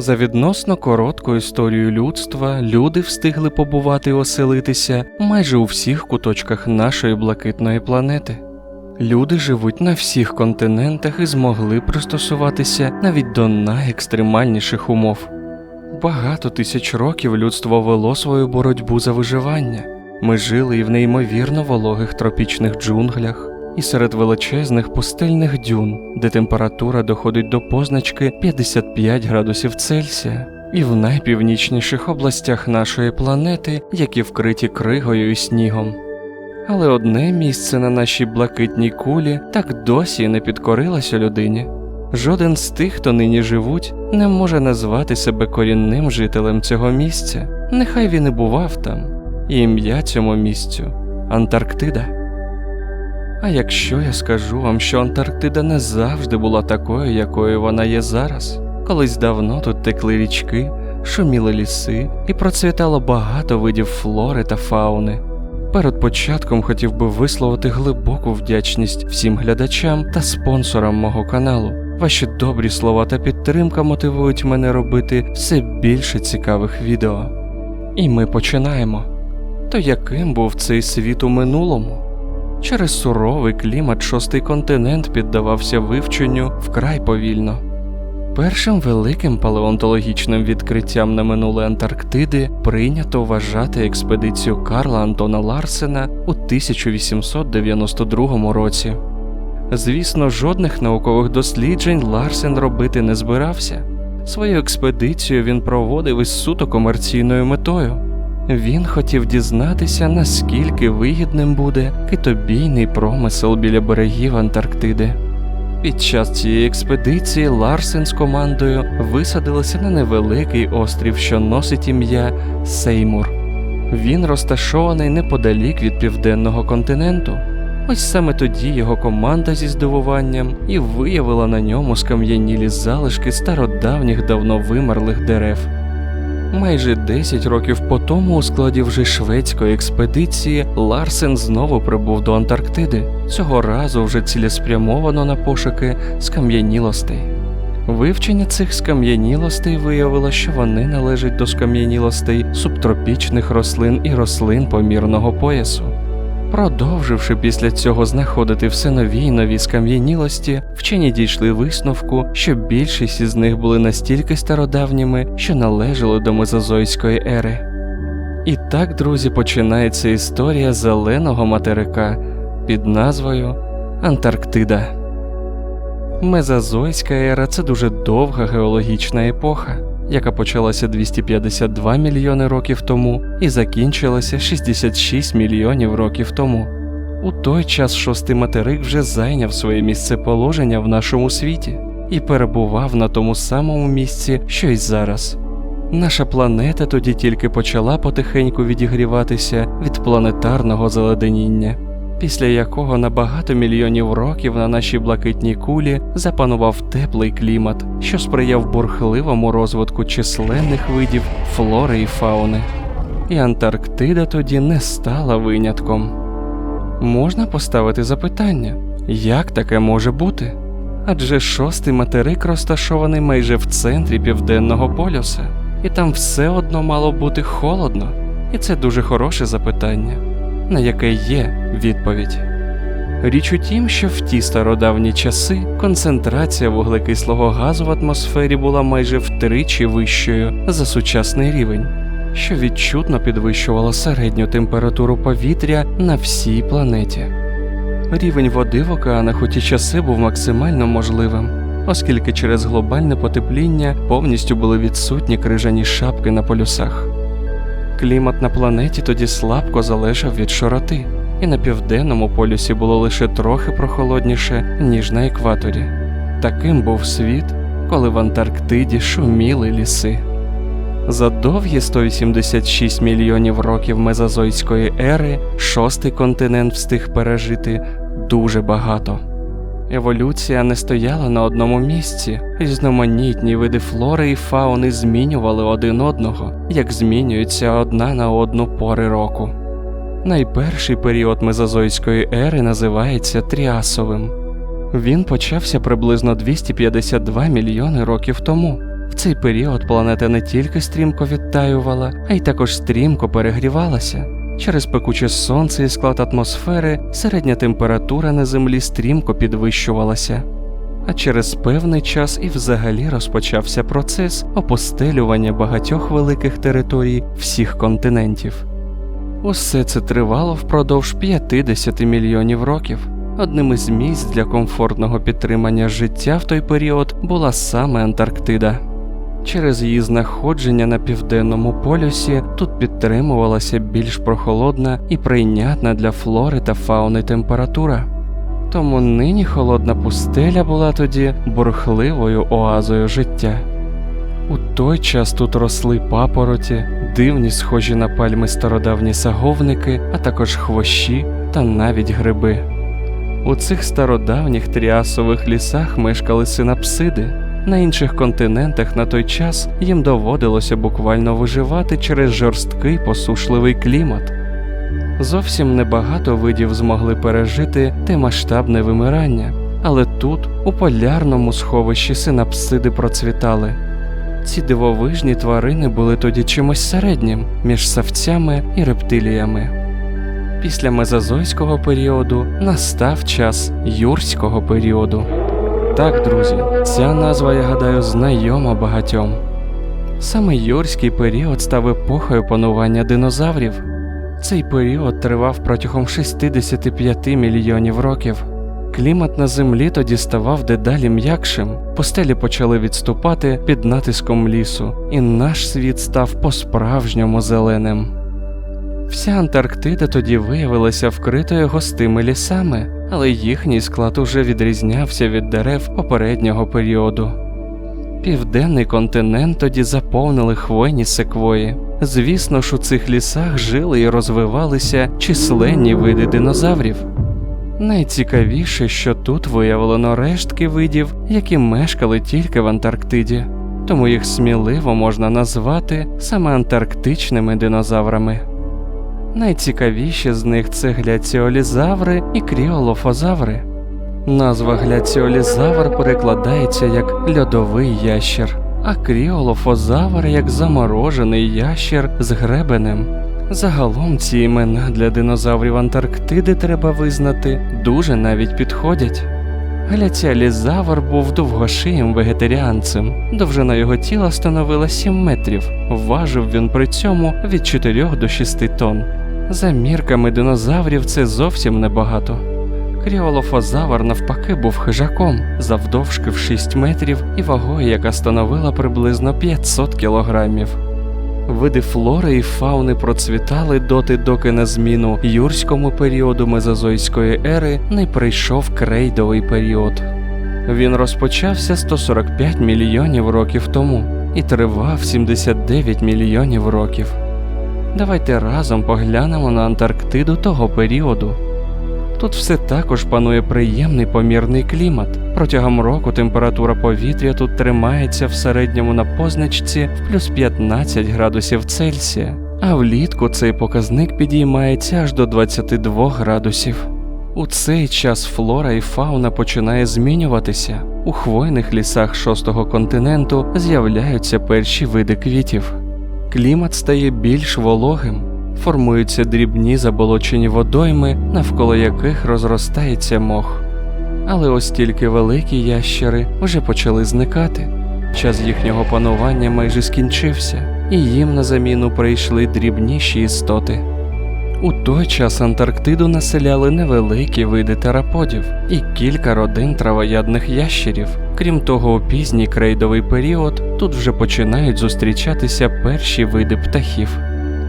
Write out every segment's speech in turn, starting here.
За відносно коротку історію людства люди встигли побувати і оселитися майже у всіх куточках нашої блакитної планети. Люди живуть на всіх континентах і змогли пристосуватися навіть до найекстремальніших умов. Багато тисяч років людство вело свою боротьбу за виживання. Ми жили і в неймовірно вологих тропічних джунглях, і серед величезних пустельних дюн, де температура доходить до позначки 55 градусів Цельсія, і в найпівнічніших областях нашої планети, які вкриті кригою і снігом. Але одне місце на нашій блакитній кулі так досі не підкорилося людині. Жоден з тих, хто нині живуть, не може назвати себе корінним жителем цього місця, нехай він і бував там, і ім'я цьому місцю Антарктида. А якщо я скажу вам, що Антарктида не завжди була такою, якою вона є зараз, колись давно тут текли річки, шуміли ліси і процвітало багато видів флори та фауни. Перед початком хотів би висловити глибоку вдячність всім глядачам та спонсорам мого каналу. Ваші добрі слова та підтримка мотивують мене робити все більше цікавих відео. І ми починаємо. То яким був цей світ у минулому? Через суровий клімат шостий континент піддавався вивченню вкрай повільно. Першим великим палеонтологічним відкриттям на минуле Антарктиди прийнято вважати експедицію Карла Антона Ларсена у 1892 році. Звісно, жодних наукових досліджень Ларсен робити не збирався. Свою експедицію він проводив із суто комерційною метою. Він хотів дізнатися, наскільки вигідним буде китобійний промисел біля берегів Антарктиди. Під час цієї експедиції Ларсен з командою висадилися на невеликий острів, що носить ім'я Сеймур. Він розташований неподалік від південного континенту. Ось саме тоді його команда зі здивуванням і виявила на ньому скам'янілі залишки стародавніх давно вимерлих дерев. Майже 10 років по тому у складі вже шведської експедиції Ларсен знову прибув до Антарктиди, цього разу вже цілеспрямовано на пошуки скам'янілостей. Вивчення цих скам'янілостей виявило, що вони належать до скам'янілостей субтропічних рослин і рослин помірного поясу. Продовживши після цього знаходити все нові й нові скам'янілості, вчені дійшли висновку, що більшість із них були настільки стародавніми, що належали до мезозойської ери. І так, друзі, починається історія зеленого материка під назвою Антарктида. Мезозойська ера це дуже довга геологічна епоха, яка почалася 252 мільйони років тому і закінчилася 66 мільйонів років тому. У той час шостий материк вже зайняв своє місцеположення в нашому світі і перебував на тому самому місці, що й зараз. Наша планета тоді тільки почала потихеньку відігріватися від планетарного заледеніння, після якого на багато мільйонів років на нашій блакитній кулі запанував теплий клімат, що сприяв бурхливому розвитку численних видів флори і фауни. І Антарктида тоді не стала винятком. Можна поставити запитання, як таке може бути? Адже шостий материк розташований майже в центрі південного полюса, і там все одно мало бути холодно, і це дуже хороше запитання, на яке є відповідь. Річ у тім, що в ті стародавні часи концентрація вуглекислого газу в атмосфері була майже втричі вищою за сучасний рівень, що відчутно підвищувало середню температуру повітря на всій планеті. Рівень води в океанах у ті часи був максимально можливим, оскільки через глобальне потепління повністю були відсутні крижані шапки на полюсах. Клімат на планеті тоді слабко залежав від широти, і на південному полюсі було лише трохи прохолодніше, ніж на екваторі. Таким був світ, коли в Антарктиді шуміли ліси. За довгі 186 мільйонів років мезозойської ери шостий континент встиг пережити дуже багато. Еволюція не стояла на одному місці, різноманітні види флори і фауни змінювали один одного, як змінюються одна на одну пори року. Найперший період мезозойської ери називається Тріасовим. Він почався приблизно 252 мільйони років тому. В цей період планета не тільки стрімко відтаювала, а й також стрімко перегрівалася. Через пекуче сонце і склад атмосфери середня температура на землі стрімко підвищувалася. А через певний час і взагалі розпочався процес опостелювання багатьох великих територій всіх континентів. Усе це тривало впродовж 50 мільйонів років. Одним із місць для комфортного підтримання життя в той період була саме Антарктида. Через її знаходження на південному полюсі тут підтримувалася більш прохолодна і прийнятна для флори та фауни температура. Тому нині холодна пустеля була тоді бурхливою оазою життя. У той час тут росли папороті, дивні, схожі на пальми стародавні саговники, а також хвощі та навіть гриби. У цих стародавніх тріасових лісах мешкали синапсиди. На інших континентах на той час їм доводилося буквально виживати через жорсткий посушливий клімат. Зовсім небагато видів змогли пережити те масштабне вимирання, але тут, у полярному сховищі синапсиди процвітали. Ці дивовижні тварини були тоді чимось середнім між савцями і рептиліями. Після мезозойського періоду настав час юрського періоду. Так, друзі, ця назва, я гадаю, знайома багатьом. Саме юрський період став епохою панування динозаврів. Цей період тривав протягом 65 мільйонів років. Клімат на землі тоді ставав дедалі м'якшим, постелі почали відступати під натиском лісу, і наш світ став по-справжньому зеленим. Вся Антарктида тоді виявилася вкритою густими лісами, але їхній склад уже відрізнявся від дерев попереднього періоду. Південний континент тоді заповнили хвойні секвої. Звісно ж, у цих лісах жили і розвивалися численні види динозаврів. Найцікавіше, що тут виявлено рештки видів, які мешкали тільки в Антарктиді, тому їх сміливо можна назвати саме антарктичними динозаврами. Найцікавіші з них це гляціолізаври і кріолофозаври. Назва гляціолізавр перекладається як льодовий ящер, а кріолофозавр як заморожений ящер з гребенем. Загалом ці імена для динозаврів Антарктиди треба визнати дуже навіть підходять. Гляціалізавр був довгошиїм вегетаріанцем, довжина його тіла становила 7 метрів, важив він при цьому від 4 до 6 тонн. За мірками динозаврів це зовсім небагато. Кріолофозавр навпаки був хижаком, завдовжки в 6 метрів і вагою, яка становила приблизно 500 кілограмів. Види флори і фауни процвітали доти, доки на зміну юрському періоду мезозойської ери не прийшов крейдовий період. Він розпочався 145 мільйонів років тому і тривав 79 мільйонів років. Давайте разом поглянемо на Антарктиду того періоду. Тут все також панує приємний помірний клімат. Протягом року температура повітря тут тримається в середньому на позначці в плюс 15 градусів Цельсія, а влітку цей показник підіймається аж до 22 градусів. У цей час флора і фауна починає змінюватися. У хвойних лісах шостого континенту з'являються перші види квітів. Клімат стає більш вологим, формуються дрібні заболочені водойми, навколо яких розростається мох. Але ось тільки великі ящери вже почали зникати. Час їхнього панування майже скінчився, і їм на заміну прийшли дрібніші істоти. У той час Антарктиду населяли невеликі види тераподів і кілька родин травоядних ящерів. Крім того, у пізній крейдовий період тут вже починають зустрічатися перші види птахів.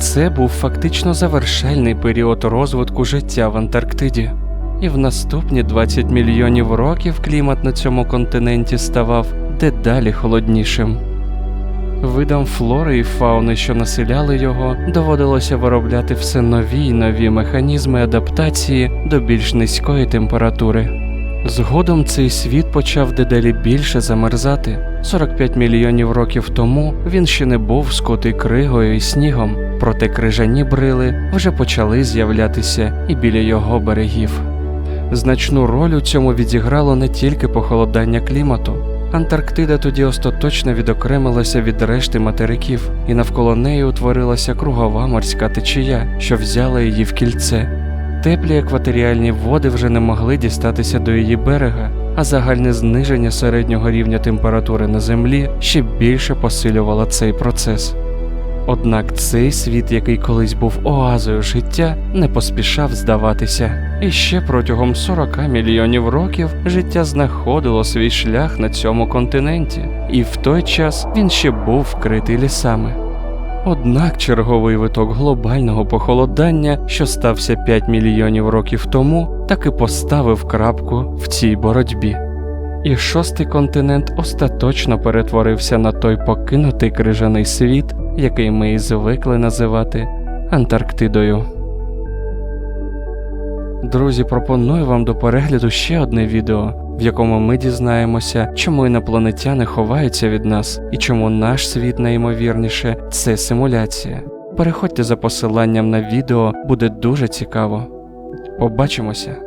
Це був фактично завершальний період розвитку життя в Антарктиді, і в наступні 20 мільйонів років клімат на цьому континенті ставав дедалі холоднішим. Видам флори і фауни, що населяли його, доводилося виробляти все нові й нові механізми адаптації до більш низької температури. Згодом цей світ почав дедалі більше замерзати. 45 мільйонів років тому він ще не був скотий кригою і снігом, проте крижані брили вже почали з'являтися і біля його берегів. Значну роль у цьому відіграло не тільки похолодання клімату, Антарктида тоді остаточно відокремилася від решти материків, і навколо неї утворилася кругова морська течія, що взяла її в кільце. Теплі екваторіальні води вже не могли дістатися до її берега, а загальне зниження середнього рівня температури на землі ще більше посилювало цей процес. Однак цей світ, який колись був оазою життя, не поспішав здаватися. І ще протягом 40 мільйонів років життя знаходило свій шлях на цьому континенті, і в той час він ще був вкритий лісами. Однак черговий виток глобального похолодання, що стався 5 мільйонів років тому, таки поставив крапку в цій боротьбі. І шостий континент остаточно перетворився на той покинутий крижаний світ, який ми і звикли називати Антарктидою. Друзі, пропоную вам до перегляду ще одне відео, в якому ми дізнаємося, чому інопланетяни ховаються від нас і чому наш світ найімовірніше це симуляція. Переходьте за посиланням на відео, буде дуже цікаво. Побачимося!